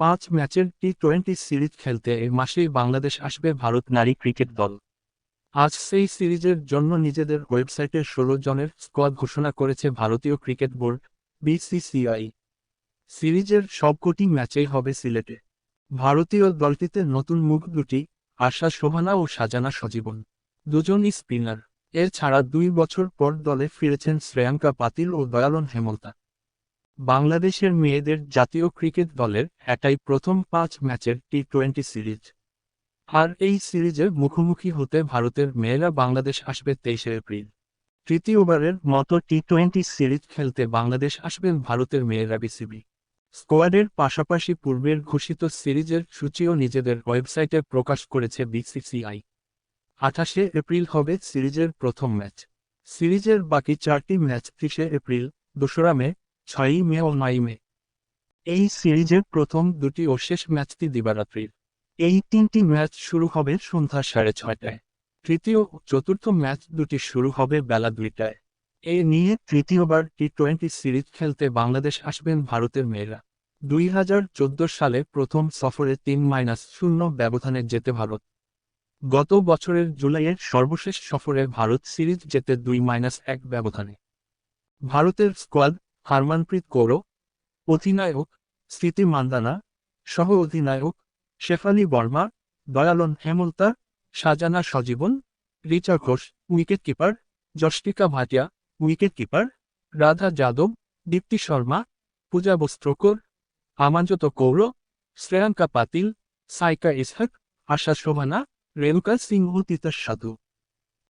পাঁচ ম্যাচের T twenty series খেলতে এ মাসেই বাংলাদেশ আসবে ভারত নারী ক্রিকেট দল। আজ সেই সিরিজের জন্য নিজেদের ওয়েবসাইটে ষোলো জনের স্কোয়াড ঘোষণা করেছে ভারতীয় ক্রিকেট বোর্ড বিসিসিআই সিরিজের সবকটি ম্যাচেই হবে সিলেটে। ভারতীয় দলটিতে নতুন মুখ দুটি, আশা শোভানা ও সাজানা সজীবন। দুজনই স্পিনার। এর ছাড়া দুই বছর পর দলে ফিরেছেন শ্রেয়াঙ্কা পাতিল ও দয়ালন হেমলতা। বাংলাদেশের মেয়েদের জাতীয় ক্রিকেট দলের এটাই প্রথম পাঁচ ম্যাচের টি টোয়েন্টি সিরিজ। আর এই সিরিজে মুখোমুখি হতে ভারতের মেয়েরা বাংলাদেশ আসবে তেইশে এপ্রিল। তৃতীয়বারের মতো টি টোয়েন্টি সিরিজ খেলতে বাংলাদেশ আসবেন ভারতের মেয়েরা বিসিবি। স্কোয়াডের পাশাপাশি পূর্বের ঘোষিত সিরিজের সূচিও নিজেদের ওয়েবসাইটে প্রকাশ করেছে বিসিসিআই। আঠাশে এপ্রিল হবে সিরিজের প্রথম ম্যাচ। সিরিজের বাকি চারটি ম্যাচ ত্রিশে এপ্রিল, দোসরা মে ছয়ই মে ও নয় মে। এই সিরিজের প্রথম দুটি ও শেষ ম্যাচটি দিবারাত্রির। এই তিনটি ম্যাচ শুরু হবে সন্ধ্যা সাড়ে ছয়টায়। তৃতীয় ও চতুর্থ ম্যাচ দুটি শুরু হবে বেলা দুইটায়। এ নিয়ে তৃতীয়বার টি টোয়েন্টি সিরিজ খেলতে বাংলাদেশ আসবেন ভারতের মেয়েরা। দুই হাজার চোদ্দ সালে প্রথম সফরে তিন মাইনাস শূন্য ব্যবধানে যেতে ভারত। গত বছরের জুলাইয়ের সর্বশেষ সফরে ভারত সিরিজ যেতে দুই মাইনাস এক ব্যবধানে। ভারতের স্কোয়াড হারমানপ্রীত কৌর অধিনায়ক স্মৃতি মান্দানা, সহ অধিনায়ক Shafali Verma, Dayalan Hemalatha Sajana Sajeevan, Richa Ghosh, wicket keeper Yastika Bhatia, wicket keeper, Radha Yadav, Deepti Sharma, Pooja Vastrakar, Amanjot Kaur, Shreyanka Patil, Saika Ishaque, আশা শোভানা, রেণুকা সিংহ তিতাস সাধু।